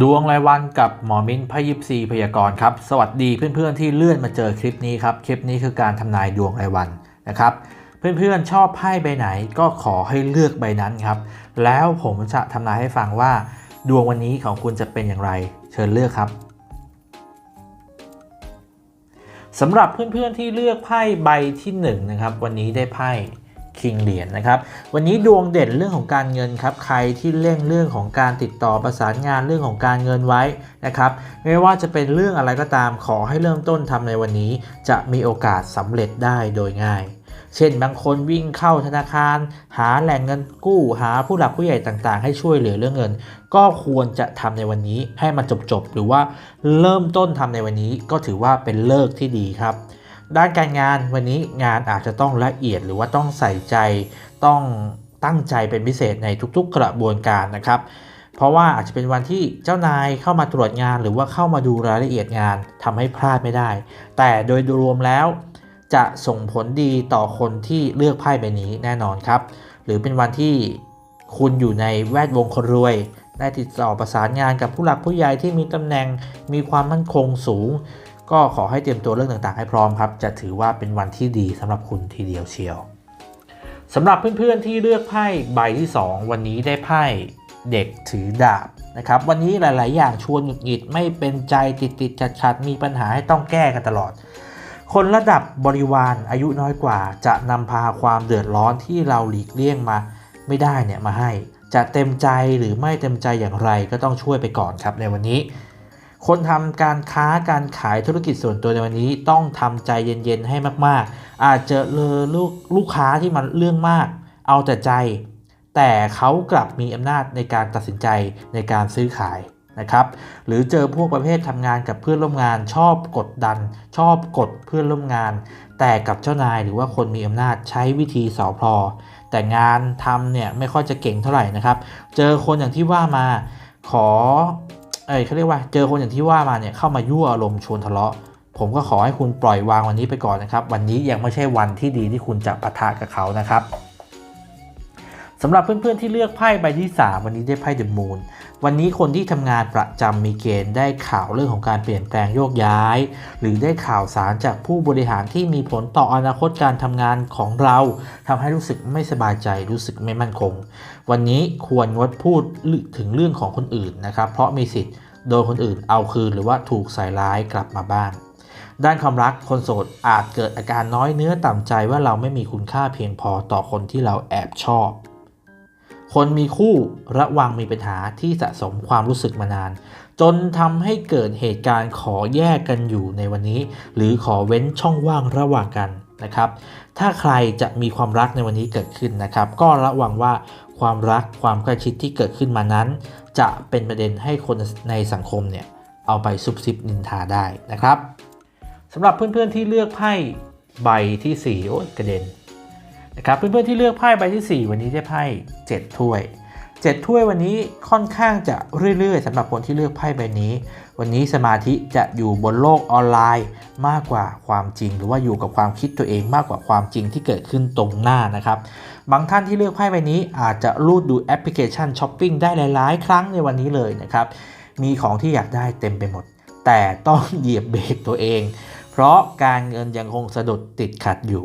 ดวงรายวันกับหมอมิ้นพยิบซีพยากรณ์ครับสวัสดีเพื่อนๆที่เลื่อนมาเจอคลิปนี้ครับคลิปนี้คือการทำนายดวงรายวันนะครับ เพื่อนๆชอบไพ่ใบไหนก็ขอให้เลือกใบนั้นครับ แล้วผมจะทำนายให้ฟังว่า ดวงวันนี้ของคุณจะเป็นอย่างไร เชิญเลือกครับสำหรับเพื่อนๆที่เลือกไพ่ใบที่1นงนะครับวันนี้ได้ไพ่ คิงเหรียญนะครับ วันนี้ดวงเด่นเรื่องของการเงินครับใครที่เร่งเรื่องของการติดต่อประสานงานเรื่องของการเงินไว้นะครับไม่ว่าจะเป็นเรื่องอะไรก็ตามขอให้เริ่มต้นทำในวันนี้ จะมีโอกาสสำเร็จได้โดยง่ายเช่นบางคนวิ่งเข้าธนาคาร หาแหล่งเงินกู้หาผู้หลักผู้ใหญ่ต่างๆ ให้ช่วยเหลือเรื่องเงิน ก็ควรจะทำในวันนี้ให้มันจบๆหรือว่าเริ่มต้นทำในวันนี้ก็ถือว่าเป็นเลิกที่ดีครับ ด้านการงานวันนี้งานอาจจะต้องละเอียดหรือว่าต้องใส่ใจต้องตั้งใจเป็นพิเศษในทุกๆกระบวนการนะครับ เพราะว่าอาจจะเป็นวันที่เจ้านายเข้ามาตรวจงาน หรือว่าเข้ามาดูรายละเอียดงานทำให้พลาดไม่ได้ แต่โดยรวมแล้ว จะส่งผลดีต่อคนที่เลือกไพ่ใบนี้แน่นอนครับ หรือเป็นวันที่คุณอยู่ในแวดวงคนรวย ได้ติดต่อประสานงานกับผู้หลักผู้ใหญ่ที่มีตำแหน่งมีความมั่นคงสูง ก็ขอให้เตรียมตัวเรื่องต่างๆ ให้พร้อมครับ จะถือว่าเป็นวันที่ดีสำหรับคุณทีเดียวเชียวสำหรับเพื่อนๆที่เลือกไพ่ใบที่ 2 วันนี้ได้ไพ่เด็กถือดาบนะครับ วันนี้หลาย ๆ อย่างชวนหงุดหงิดไม่เป็นใจติดติดขัดขัดๆมีปัญหาให้ต้องแก้กันตลอด คนระดับบริวารอายุน้อยกว่า จะนำพาความเดือดร้อนที่เราหลีกเลี่ยงมาไม่ได้เนี่ยมาให้ จะเต็มใจหรือไม่เต็มใจอย่างไรก็ต้องช่วยไปก่อนครับในวันนี้ คนทำการค้าการขายธุรกิจส่วนตัวในวันนี้ต้องทำใจเย็นๆให้มากๆ อาจจะเลอลูกลูกค้าที่มันเรื่องมาก เอาแต่ใจ แต่เขากลับมีอำนาจในการตัดสินใจในการซื้อขายนะครับ หรือเจอพวกประเภททำงานกับเพื่อนร่วมงานชอบกดดัน ชอบกดเพื่อนร่วมงาน แต่กับเจ้านายหรือว่าคนมีอำนาจใช้วิธีสอพลอแต่งานทำเนี่ยไม่ค่อยจะเก่งเท่าไหร่นะครับ เจอคนอย่างที่ว่ามาขอ อ้เขาเรียกว่าเจอคนอย่างที่ว่ามาเนี่ยเข้ามายั่วอารมณ์ชวนทะเลาะ ผมก็ขอให้คุณปล่อยวางวันนี้ไปก่อนนะครับ วันนี้ยังไม่ใช่วันที่ดีที่คุณจะปะทะกับเขานะครับสำหรับเพื่อนๆที่เลือกไพ่ใบที่ 3 วันนี้ได้ไพ่เดอะมูน วันนี้คนที่ทำงานประจำมีเกณฑ์ได้ข่าวเรื่องของการเปลี่ยนแปลงโยกย้าย หรือได้ข่าวสารจากผู้บริหารที่มีผลต่ออนาคตการทำงานของเราทำให้รู้สึกไม่สบายใจรู้สึกไม่มั่นคง วันนี้ควรงดพูดถึงเรื่องของคนอื่นนะครับ เพราะมีสิทธิ์โดนคนอื่นเอาคืน หรือว่าถูกใส่ร้ายกลับมาบ้างด้านความรักคนโสดอาจเกิดอาการน้อยเนื้อต่ำใจว่าเราไม่มีคุณค่าเพียงพอต่อคนที่เราแอบชอบ คนมีคู่ระวังมีปัญหาที่สะสมความรู้สึกมานาน จนทำให้เกิดเหตุการณ์ขอแยกกันอยู่ในวันนี้ หรือขอเว้นช่องว่างระหว่างกันนะครับ ถ้าใครจะมีความรักในวันนี้เกิดขึ้นนะครับ ก็ระวังว่าความรักความใกล้ชิดที่เกิดขึ้นมานั้น จะเป็นประเด็นให้คนในสังคมเนี่ยเอาไปซุบซิบนินทาได้นะครับสำหรับเพื่อนๆที่เลือกไพ่ใบที่4โอ้ยกระเด็น นะครับเพื่อนๆที่เลือกไพ่ใบที่ 4 วันนี้ได้ไพ่7ถ้วย 7 ถ้วยวันนี้ค่อนข้างจะเรื่อยๆสำหรับคนที่เลือกไพ่ใบนี้ วันนี้สมาธิจะอยู่บนโลกออนไลน์ มากกว่าความจริง หรือว่าอยู่กับความคิดตัวเองมากกว่าความจริงที่เกิดขึ้นตรงหน้านะครับบางท่านที่เลือกไพ่ใบนี้อาจจะรูดดูแอปพลิเคชันช้อปปิ้งได้หลายๆ ครั้งในวันนี้เลยนะครับมีของที่อยากได้เต็มไปหมด แต่ต้องเหยียบเบรกตัวเอง เพราะการเงินยังคงสะดุดติดขัดอยู่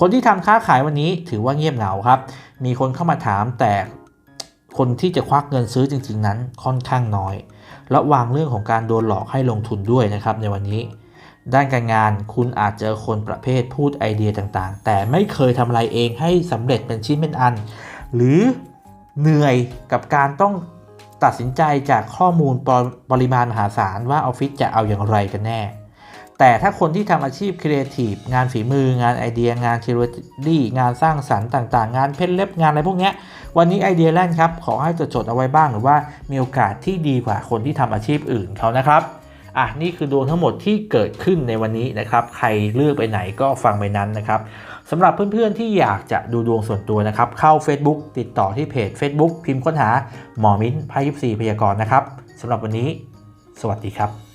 คนที่ทำค้าขายวันนี้ถือว่าเงียบเหงาครับ มีคนเข้ามาถามแต่คนที่จะควักเงินซื้อจริง ๆ นั้นค่อนข้างน้อย ระวังเรื่องของการโดนหลอกให้ลงทุนด้วยนะครับในวันนี้ ด้านการงานคุณอาจเจอคนประเภทพูดไอเดียต่างๆ แต่ไม่เคยทำอะไรเองให้สำเร็จเป็นชิ้นเป็นอัน หรือเหนื่อยกับการต้องตัดสินใจจากข้อมูลปรปริมาณมหาศาลว่าออฟฟิศจะเอาอย่างไรกันแน่ แต่ถ้าคนที่ทำอาชีพครีเอทีฟงานฝีมือ งานไอเดีย งานคิวดี้งานสร้างสรรค์ต่างๆ งานเพ้นเล็บงานอะไรพวกนี้วันนี้ไอเดียแล่นครับ ขอให้จดจดเอาไว้บ้างหรือว่ามีโอกาสที่ดีกว่าคนที่ทำอาชีพอื่นเขานะครับอะนี่คือดวงทั้งหมดที่เกิดขึ้นในวันนี้นะครับ ใครเลือกไปไหนก็ฟังไปนั้นนะครับสำหรับเพื่อนๆที่อยากจะดูดวงส่วนตัวนะครับ เข้า Facebook ติดต่อที่เพจ Facebook พิมพ์ค้นหาหมอมิ้นพายิปซีพยากรณ์นะครับสำหรับวันนี้ สวัสดีครับ